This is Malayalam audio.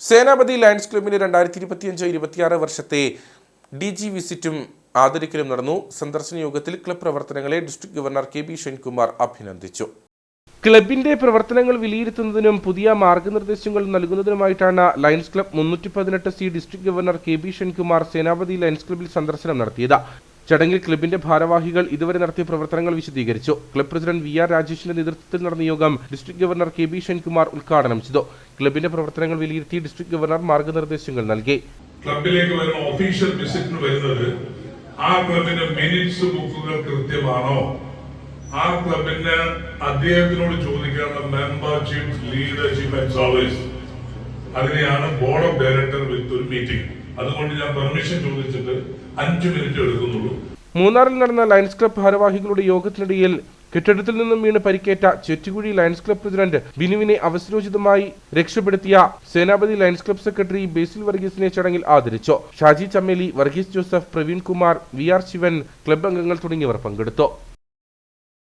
സേനാപതി ലയൺസ് ക്ലബിന്റെ രണ്ടായിരത്തി ഇരുപത്തിയഞ്ച് ഇരുപത്തിയാറ് വർഷത്തെ ഡി ജി വിസിറ്റും ആദരിക്കലും നടന്നു. സന്ദർശന യോഗത്തിൽ ക്ലബ് പ്രവർത്തനങ്ങളെ district governor K B Shenkumar അഭിനന്ദിച്ചു. ക്ലബിന്റെ പ്രവർത്തനങ്ങൾ വിലയിരുത്തുന്നതിനും പുതിയ മാർഗനിർദ്ദേശങ്ങൾ നൽകുന്നതിനുമായിട്ടാണ് ലയൺസ് ക്ലബ് മുന്നൂറ്റി പതിനെട്ട് C district governor K B Shenkumar Senapathi Lions ക്ലബിൽ സന്ദർശനം നടത്തിയത്. ചടങ്ങിൽ ക്ലബിന്റെ ഭാരവാഹികൾ ഇതുവരെ നടത്തിയ പ്രവർത്തനങ്ങൾ വിശദീകരിച്ചു. ക്ലബ് പ്രസിഡന്റ് വി ആർ രാജേഷിന്റെ നേതൃത്വത്തിൽ നടന്ന യോഗം district governor K B Shenkumar ഉദ്ഘാടനം ചെയ്തു. ക്ലബിന്റെ പ്രവർത്തനങ്ങൾ വിലയിരുത്തി ഡിസ്ട്രിക്ട് ഗവർണർ മാർഗനിർദ്ദേശങ്ങൾ നൽകി. ക്ലബിലേക്ക് വരുന്ന ഒഫീഷ്യൽ വിസിറ്റിന് വരുന്നത് ആ ക്ലബിന്റെ മിനിറ്റ്സ് ബുക്കുകൾ കൃത്യമാണോ? ആ ക്ലബിന് അദ്ദേഹത്തിനോട് ചോദിക്കാനുള്ള മെമ്പർഷിപ്പ് ലീഡർഷിപ്പ് ആൻഡ് അതിനെയാണ് ബോർഡ് ഓഫ് ഡയറക്ടർ വിത്ത് ഒരു മീറ്റിംഗ് അതുകൊണ്ട് ഞാൻ പെർമിഷൻ ചോദിച്ചിട്ട് അഞ്ച് മിനിറ്റ് എടുക്കുന്നുള്ളൂ. മൂന്നാറിൽ നടന്ന ലയൺസ് ക്ലബ് ഭാരവാഹികളുടെ യോഗത്തിനിടയിൽ കെട്ടിടത്തിൽ നിന്നും വീണ് പരിക്കേറ്റ ചെറ്റുകുഴി ലയൺസ് ക്ലബ് പ്രസിഡന്റ് ബിനുവിനെ അവസരോചിതമായി രക്ഷപ്പെടുത്തിയ Senapathi Lions club secretary Basil വർഗീസിനെ ചടങ്ങിൽ ആദരിച്ചു. Shaji Chammeli Varghese Joseph Praveen Kumar V R Sivan club അംഗങ്ങൾ തുടങ്ങിയവർ പങ്കെടുത്തു.